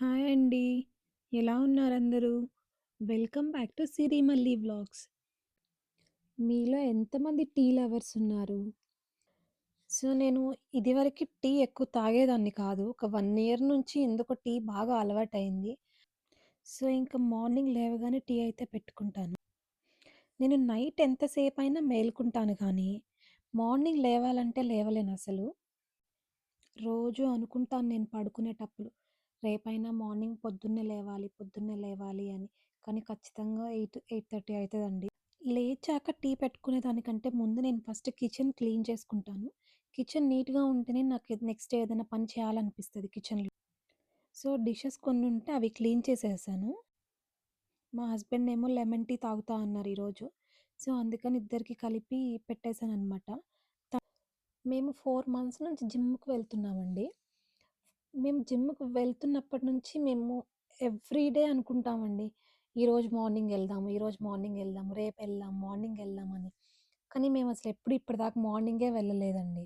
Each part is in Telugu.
హాయ్ అండి. ఎలా ఉన్నారందరూ? Welcome back to Sirimalli vlogs. మీలో ఎంతమంది టీ లవర్స్ ఉన్నారు? సో, నేను ఇదివరకి టీ ఎక్కువ తాగేదాన్ని కాదు. ఒక 1 ఇయర్ నుంచి ఎందుకో టీ బాగా అలవాటయింది. సో, ఇంక మార్నింగ్ లేవగానే టీ అయితే పెట్టుకుంటాను. నేను నైట్ ఎంతసేపయినా మేలుకుంటాను కానీ, మార్నింగ్ లేవాలంటే లేవలేనసలు. రోజు అనుకుంటాను నేను పడుకునేటప్పుడు, రేపైనా మార్నింగ్ పొద్దున్నే లేవాలి, పొద్దున్నే లేవాలి అని. కానీ ఖచ్చితంగా ఎయిట్ ఎయిట్ థర్టీ అవుతుందండి లేచాక టీ పెట్టుకునే దానికంటే ముందు నేను ఫస్ట్ కిచెన్ క్లీన్ చేసుకుంటాను. కిచెన్ నీట్‌గా ఉంటేనే నాకు నెక్స్ట్ ఏదైనా పని చేయాలనిపిస్తుంది కిచెన్‌లో. సో, డిషెస్ కొన్ని ఉంటే అవి క్లీన్ చేసేసాను. మా హస్బెండ్ ఏమో లెమన్ టీ తాగుతా అన్నారు ఈరోజు. సో, అందుకని ఇద్దరికి కలిపి పెట్టేశాను అనమాట మేము ఫోర్ మంత్స్ నుంచి జిమ్‌కి వెళ్తున్నామండి. మేము జిమ్‌కి వెళ్తున్నప్పటి నుంచి మేము ఎవ్రీ డే అనుకుంటామండి. ఈరోజు మార్నింగ్ ఎళ్దాము, ఈరోజు మార్నింగ్ ఎళ్దాము, రేపెళ్దాం, మార్నింగ్ ఎళ్దాం అని. కానీ మేమసలు ఎప్పుడు ఇప్పటిదాకా మార్నింగే వెళ్ళలేదండి.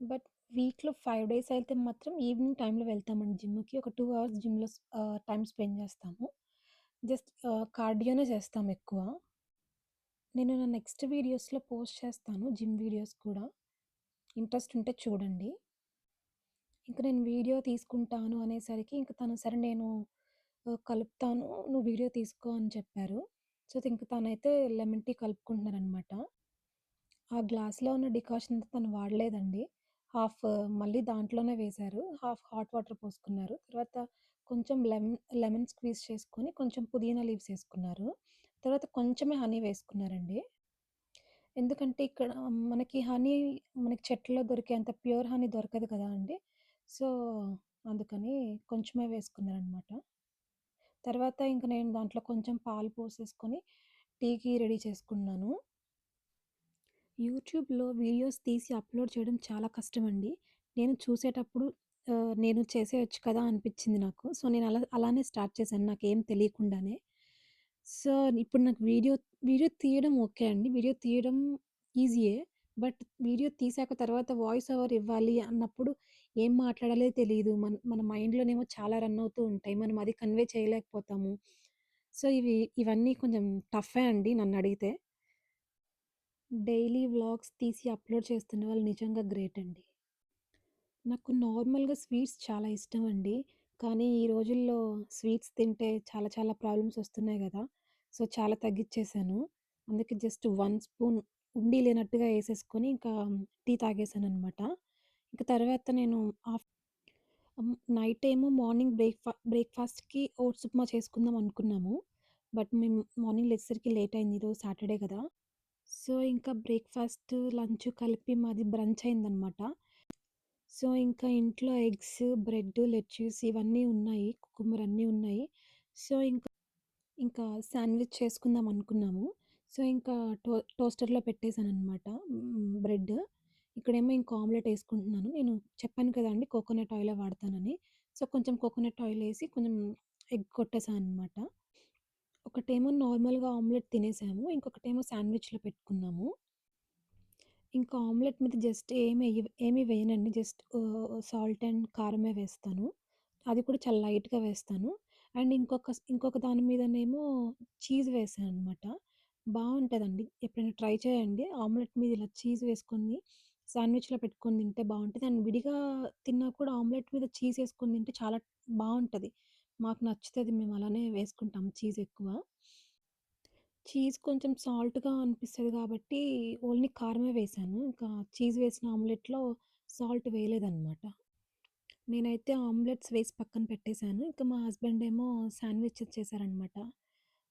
బట్ వీక్‌లో 5 డేస్ అయితే మాత్రం ఈవినింగ్ టైమ్‌లో వెళ్తామండి జిమ్‌కి. ఒక 2 అవర్స్ జిమ్‌లో స్ ఆహ్, టైమ్ స్పెండ్ చేస్తాము. జస్ట్ ఆహ్, కార్డియోనే చేస్తాం ఎక్కువ. నేను నా నెక్స్ట్ వీడియోస్‌లో పోస్ట్ చేస్తాను జిమ్ వీడియోస్ కూడా. ఇంట్రెస్ట్ ఉంటే చూడండి. ఇంక నేను వీడియో తీసుకుంటాను అనేసరికి ఇంక తను సరే నేను కలుపుతాను. నువ్వు వీడియో తీసుకో అని చెప్పారు. సో, ఇంక తనైతే లెమన్ టీ కలుపుకుంటున్నారనమాట. ఆ గ్లాస్‌లో ఉన్న డికాషన్ తను వాడలేదండి. హాఫ్ మళ్ళీ దాంట్లోనే వేశారు. హాఫ్ హాట్ వాటర్ పోసుకున్నారు. తర్వాత కొంచెం లెమన్ లెమన్ స్క్వీజ్ చేసుకొని కొంచెం పుదీనా లీవ్స్ వేసుకున్నారు తర్వాత కొంచెమే హనీ వేసుకున్నారండి. ఎందుకంటే ఇక్కడ మనకి హనీ మనకి చెట్లలో దొరికేంత ప్యూర్ హనీ దొరకదు కదా అండి. సో, అందుకని కొంచెమే వేసుకున్నారనమాట. తర్వాత ఇంక నేను దాంట్లో కొంచెం పాలు పోసేసుకొని టీకి రెడీ చేసుకున్నాను. యూట్యూబ్‌లో వీడియోస్ తీసి అప్‌లోడ్ చేయడం చాలా కష్టమండి. నేను చూసేటప్పుడు నేను చేసేయచ్చు కదా అనిపించింది నాకు. సో, నేను అలా అలానే స్టార్ట్ చేశాను నాకేం తెలియకుండానే. సో, ఇప్పుడు నాకు వీడియో వీడియో తీయడం ఓకే అండి. వీడియో తీయడం ఈజీయే. బట్ వీడియో తీసాక తర్వాత వాయిస్ ఓవర్ ఇవ్వాలి అన్నప్పుడు ఏం మాట్లాడాలో తెలియదు మన మన మైండ్‌లోనేమో చాలా రన్ అవుతూ ఉంటాయి. మనం అది కన్వే చేయలేకపోతాము. సో, ఇవి ఇవన్నీ కొంచెం టఫే అండి నన్ను అడిగితే డైలీ వ్లాగ్స్ తీసి అప్‌లోడ్ చేస్తున్న వాళ్ళు నిజంగా గ్రేట్ అండి. నాకు నార్మల్‌గా స్వీట్స్ చాలా ఇష్టం అండి కానీ ఈ రోజుల్లో స్వీట్స్ తింటే చాలా చాలా ప్రాబ్లమ్స్ వస్తున్నాయి కదా సో, చాలా తగ్గించేశాను అందుకే జస్ట్ వన్ స్పూన్ ఉండి లేనట్టుగా ఏసేసుకొని ఇంకా టీ తాగేసాననమాట. ఇంక తర్వాత నేను ఆఫ్ హ్మ్. నైట్ ఏమో మార్నింగ్ బ్రేక్‌ఫా బ్రేక్‌ఫాస్ట్‌కి ఓట్స్ ఉప్మా చేసుకుందాం అనుకున్నాము. బట్ మేము మార్నింగ్ లేచేసరికి లేట్ అయింది. ఈరోజు సాటర్డే గదా! సో, ఇంకా బ్రేక్‌ఫాస్ట్, లంచ్ కలిపి మాది బ్రంచ్ అయిందనమాట. సో, ఇంకా ఇంట్లో ఎగ్స్, బ్రెడ్, లెట్యూస్ ఇవన్నీ ఉన్నాయి. కుకుంబర్ అన్నీ ఉన్నాయి. సో, ఇంకా ఇంకా శాండ్‌విచ్ చేసుకుందాం అనుకున్నాము. సో, ఇంకా టో టోస్టర్‌లో పెట్టేశాను అనమాట బ్రెడ్. ఇక్కడేమో ఇంకా ఆమ్లెట్ వేసుకుంటున్నాను నేను చెప్పాను కదండీ కోకోనట్ ఆయిలే వాడతానని. సో, కొంచెం కోకోనట్ ఆయిల్ వేసి కొంచెం ఎగ్ కొట్టేసాను అనమాట. ఒకటేమో నార్మల్‌గా ఆమ్లెట్ తినేసాము. ఇంకొకటేమో శాండ్‌విచ్‌లో పెట్టుకున్నాము. ఇంకా ఆమ్లెట్ మీద జస్ట్ ఏమి ఏమి వేయనండి. జస్ట్ సాల్ట్ అండ్ కారమే వేస్తాను. అది కూడా చాలా లైట్‌గా వేస్తాను. అండ్ ఇంకొక ఇంకొక దాని మీదనేమో చీజ్ వేసాను అనమాట బావుంటదండి. ఎప్పుడైనా ట్రై చేయండి. ఆమ్లెట్ మీద ఇలా చీజ్ వేసుకొని శాండ్‌విచ్‌లో పెట్టుకొని తింటే బావుంటది. అండ్ విడిగా తిన్నా కూడా ఆమ్లెట్ మీద చీజ్ ఏసుకొని తింటే చాలా బావుంటది. మాకు నచ్చుతది. మేము అలానే వేసుకుంటాం చీజ్ ఎక్కువ. చీజ్ కొంచెం సాల్ట్‌గా అనిపిస్తది కాబట్టి ఓన్లీ కారమే వేశాను. ఇంకా చీజ్ వేసిన ఆమ్లెట్‌లో సాల్ట్ వేయలేదనమాట. నేనైతే ఆమ్లెట్స్ వేసి పక్కన పెట్టేసాను. ఇంకా మా హస్బెండ్ ఏమో శాండ్‌విచెస్ చేశారనమాట.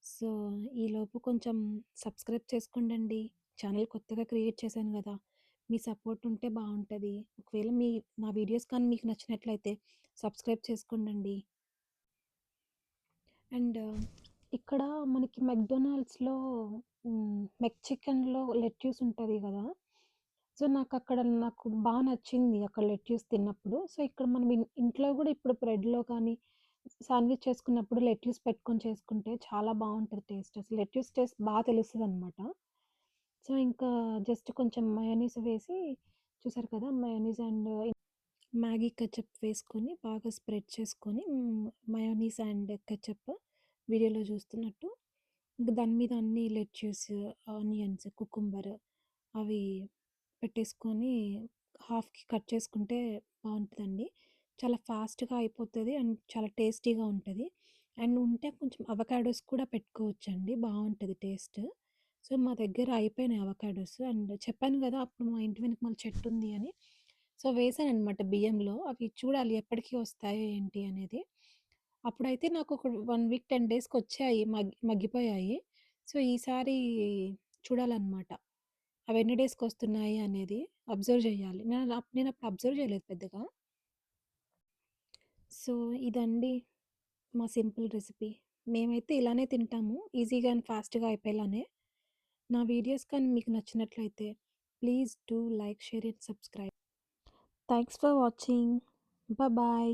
సో, ఈలోపు కొంచెం సబ్స్క్రైబ్ చేసుకోండండి. ఛానెల్ కొత్తగా క్రియేట్ చేశాను గదా! మీ సపోర్ట్ ఉంటే బావుంటది. ఒకవేళ మీ నా వీడియోస్ కానీ మీకు నచ్చినట్లయితే సబ్స్క్రైబ్ చేసుకోండండి. అండ్ ఇక్కడ మనకి మెక్‌డొనాల్డ్స్‌లో హ్మ్. మెక్ చికెన్‌లో లెట్యూస్ ఉంటది గదా! సో, నాకక్కడ నాకు బా నచ్చింది అక్కడ లెట్యూస్ తిన్నప్పుడు. సో, ఇక్కడ మనం ఇన్ ఇంట్లో గూడా ఇప్పుడు బ్రెడ్‌లో కానీ, శాండ్‌విచ్ చేసుకున్నప్పుడు లెట్యూస్ పెట్టుకొని చేసుకుంటే చాలా బాగుంటుంది టేస్ట్. అసలు లెట్యూస్ టేస్ట్ బాగా తెలుస్తుంది అనమాట సో, ఇంకా జస్ట్ కొంచెం మయోనీస్ వేసి చూసారు కదా! మయోనీస్ అండ్ మ్యాగీ కచప్ వేసుకొని బాగా స్ప్రెడ్ చేసుకొని మయోనీస్ అండ్ కచప్ వీడియోలో చూస్తున్నట్టు ఇంకా దాని మీద అన్ని లెట్యూస్, ఆనియన్స్, కుకుంబర్ అవి పెట్టేసుకొని హాఫ్‌కి కట్ చేసుకుంటే బాగుంటుందండి చాలా ఫాస్ట్‌గా అయిపోతుంది అండ్ చాలా టేస్టీగా ఉంటుంది అండ్ ఉంటే కొంచెం అవకాడోస్ కూడా పెట్టుకోవచ్చండి. బాగుంటుంది టేస్ట్. సో, మా దగ్గర అయిపోయినాయి అవకాడోస్ అండ్ చెప్పాను కదా అప్పుడు మా ఇంటి వెనక మళ్ళీ చెట్టు ఉంది అని. సో, వేసాను అనమాట బియ్యంలో. అవి చూడాలి ఎప్పటికి వస్తాయో ఏంటి అనేది. అప్పుడైతే నాకు ఒక వన్ వీక్, టెన్ డేస్కి వచ్చాయి మగ్గి మగ్గిపోయాయి. సో, ఈసారి చూడాలన్నమాట అవి ఎన్ని డేస్కి వస్తున్నాయి అనేది అబ్జర్వ్ నేను నేను అప్పుడు అబ్జర్వ్ చేయలేదు పెద్దగా. సో, ఇదండి మా సింపుల్ రెసిపీ. మేమైతే ఇలానే తింటాము. ఈజీగా అండ్ ఫాస్ట్‌గా అయిపోయేలానే. నా వీడియోస్ కానీ మీకు నచ్చినట్లయితే please do like, share and subscribe. Thanks for watching. Bye.